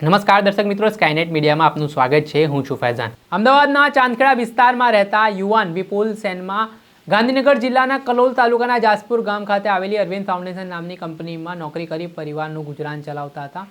નમસ્કાર દર્શક મિત્રો સ્કાયનેટ મીડિયામાં આપનું સ્વાગત છે. હું છું ફૈઝાન. અમદાવાદના ચાંદખેડા વિસ્તારમાં રહેતા યુવાન વિપુલ સેનમાં ગાંધીનગર જિલ્લાના કલોલ તાલુકાના જાસપુર ગામ ખાતે આવેલી અરવિંદ ફાઉન્ડેશન નામની કંપનીમાં નોકરી કરી પરિવારનું ગુજરાન ચલાવતા હતા.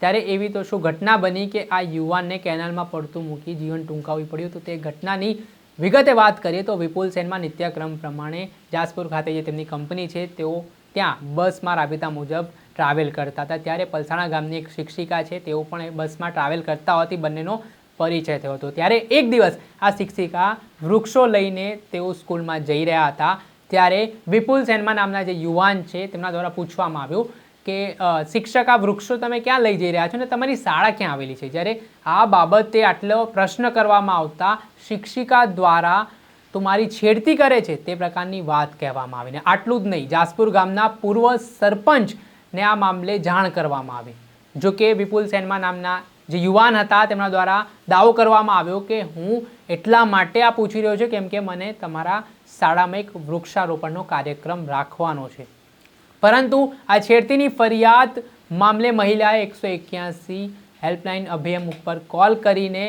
ત્યારે એવી તો શું ઘટના બની કે આ યુવાનને કેનાલમાં પડતું મૂકી જીવન ટૂંકાવવું પડ્યું? તો તે ઘટનાની વિગતે વાત કરીએ તો વિપુલ સેનમાં નિત્યક્રમ પ્રમાણે જાસપુર ખાતે જે તેમની કંપની છે, તેઓ ત્યાં બસમાં રાબેતા મુજબ ટ્રાવેલ કરતા હતા. ત્યારે પલસાણા ગામની એક શિક્ષિકા છે, તેઓ પણ એ બસમાં ટ્રાવેલ કરતા હોવાથી બંનેનો પરિચય થયો હતો. ત્યારે એક દિવસ આ શિક્ષિકા વૃક્ષો લઈને તેઓ સ્કૂલમાં જઈ રહ્યા હતા. ત્યારે વિપુલ સેનમા નામના જે યુવાન છે, તેમના દ્વારા પૂછવામાં આવ્યું કે શિક્ષક, આ વૃક્ષો તમે ક્યાં લઈ જઈ રહ્યા છો ને તમારી શાળા ક્યાં આવેલી છે? જ્યારે આ બાબતે આટલો પ્રશ્ન કરવામાં આવતા શિક્ષિકા દ્વારા તો મારી છેડતી કરે છે તે પ્રકારની વાત કહેવામાં આવી ને આટલું જ નહીં. જાસપુર ગામના પૂર્વ સરપંચને આ મામલે જાણ કરવામાં આવી. જો કે વિપુલ સેનમા નામના જે યુવાન હતા તેમના દ્વારા દાવો કરવામાં આવ્યો કે હું એટલા માટે આ પૂછી રહ્યો છું કેમ કે મને તમારા શાળામાં એક વૃક્ષારોપણનો કાર્યક્રમ રાખવાનો છે. પરંતુ આ છેડતીની ફરિયાદ મામલે મહિલાએ એકસો એક્યાસી હેલ્પલાઇન અભિયમ ઉપર કોલ કરીને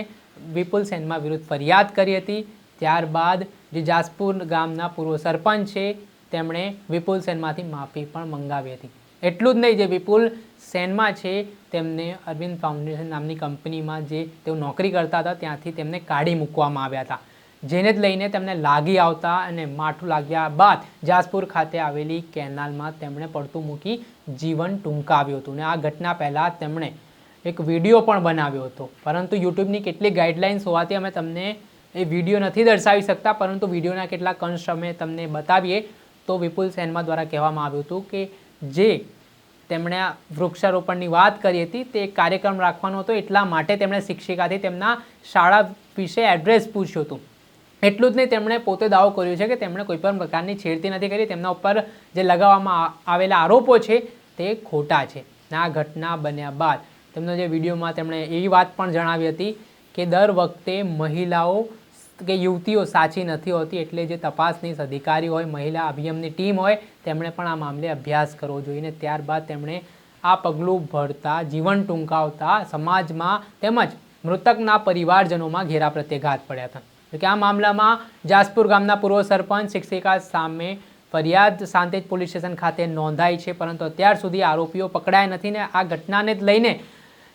વિપુલ સેનમા વિરુદ્ધ ફરિયાદ કરી હતી. ત્યારબાદ જે જાસપુર ગામના પૂર્વ સરપંચ છે, તેમણે વિપુલ સેનમાંથી માફી પણ મંગાવી હતી. એટલું જ નહીં, જે વિપુલ સેનમાં છે, તેમને અરવિંદ ફાઉન્ડેશન નામની કંપનીમાં જે તેઓ નોકરી કરતા હતા, ત્યાંથી તેમને કાઢી મૂકવામાં આવ્યા હતા. જેને જ લઈને તેમને લાગી આવતા અને માઠું લાગ્યા બાદ જાસપુર ખાતે આવેલી કેનાલમાં તેમણે પડતું મૂકી જીવન ટૂંકાવ્યું હતું. અને આ ઘટના પહેલાં તેમણે એક વીડિયો પણ બનાવ્યો હતો. પરંતુ યુટ્યુબની કેટલીક ગાઈડલાઇન્સ હોવાથી અમે તમને એ વીડિયો નથી દર્શાવી શકતા, પરંતુ વિડીયોના કેટલાક અંશ અમે તમને બતાવીએ. તો વિપુલ સેનમા દ્વારા કહેવામાં આવ્યું હતું કે જે તેમણે વૃક્ષારોપણની વાત કરી હતી, તે કાર્યક્રમ રાખવાનો હતો. એટલા માટે તેમણે શિક્ષિકાથી તેમના શાળા વિશે એડ્રેસ પૂછ્યું હતું. એટલું જ નહીં, તેમણે પોતે દાવો કર્યો છે કે તેમણે કોઈ પણ પ્રકારની છેડતી નથી કરી. તેમના ઉપર જે લગાવવામાં આવેલા આરોપો છે, તે ખોટા છે. આ ઘટના બન્યા બાદ તેમનો જે વિડીયોમાં તેમણે એવી વાત પણ જણાવી હતી કે દર વખતે મહિલાઓ કે યુવતીઓ સાચી નથી હોતી એટલે જે તપાસની અધિકારી હોય, મહિલા અભિયમની ટીમ હોય, તેમણે પણ આ મામલે અભ્યાસ કરવો જોઈએ અને ત્યારબાદ તેમણે આ પગલું ભરતા, જીવન ટૂંકાવતા, સમાજમાં તેમજ મૃતકના પરિવારજનોમાં ઘેરા પ્રત્યાઘાત પડ્યા હતા. કે આ મામલામાં જાસપુર ગામના પૂર્વ સરપંચ શિક્ષિકા સામે ફરિયાદ સાંતેજ પોલીસ સ્ટેશન ખાતે નોંધાઈ છે, પરંતુ અત્યાર સુધી આરોપીઓ પકડાયા નથી ને આ ઘટનાને જ લઈને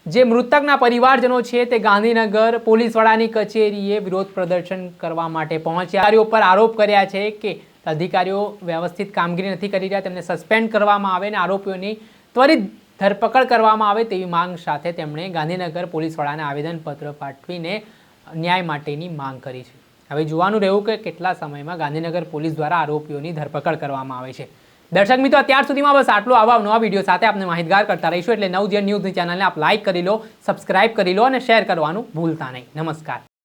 જે મૃતકના પરિવારજનો છે તે ગાંધીનગર પોલીસ વડાની કચેરીએ વિરોધ પ્રદર્શન કરવા માટે પહોંચ્યા. અધિકારીઓ પર આરોપ કર્યા છે કે અધિકારીઓ વ્યવસ્થિત કામગીરી નથી કરી રહ્યા, તેમને સસ્પેન્ડ કરવામાં આવે અને આરોપીઓની ત્વરિત ધરપકડ કરવામાં આવે તેવી માંગ સાથે તેમણે ગાંધીનગર પોલીસ વડાને આવેદનપત્ર પાઠવીને ન્યાય માટેની માંગ કરી છે. હવે જોવાનું રહ્યું કે કેટલા સમયમાં ગાંધીનગર પોલીસ દ્વારા આરોપીઓની ધરપકડ કરવામાં આવે છે. દર્શક મિત્રો, અત્યાર સુધીમાં બસ આટલું. આવા નવા વીડિયો સાથે આપણે માહિતગાર કરતા રહીશું. એટલે નવજીવન ન્યૂઝની ચેનલને આપ લાઇક કરી લો સબસ્ક્રાઇબ કરી લો અને શેર કરવાનું ભૂલતા નહીં. નમસ્કાર.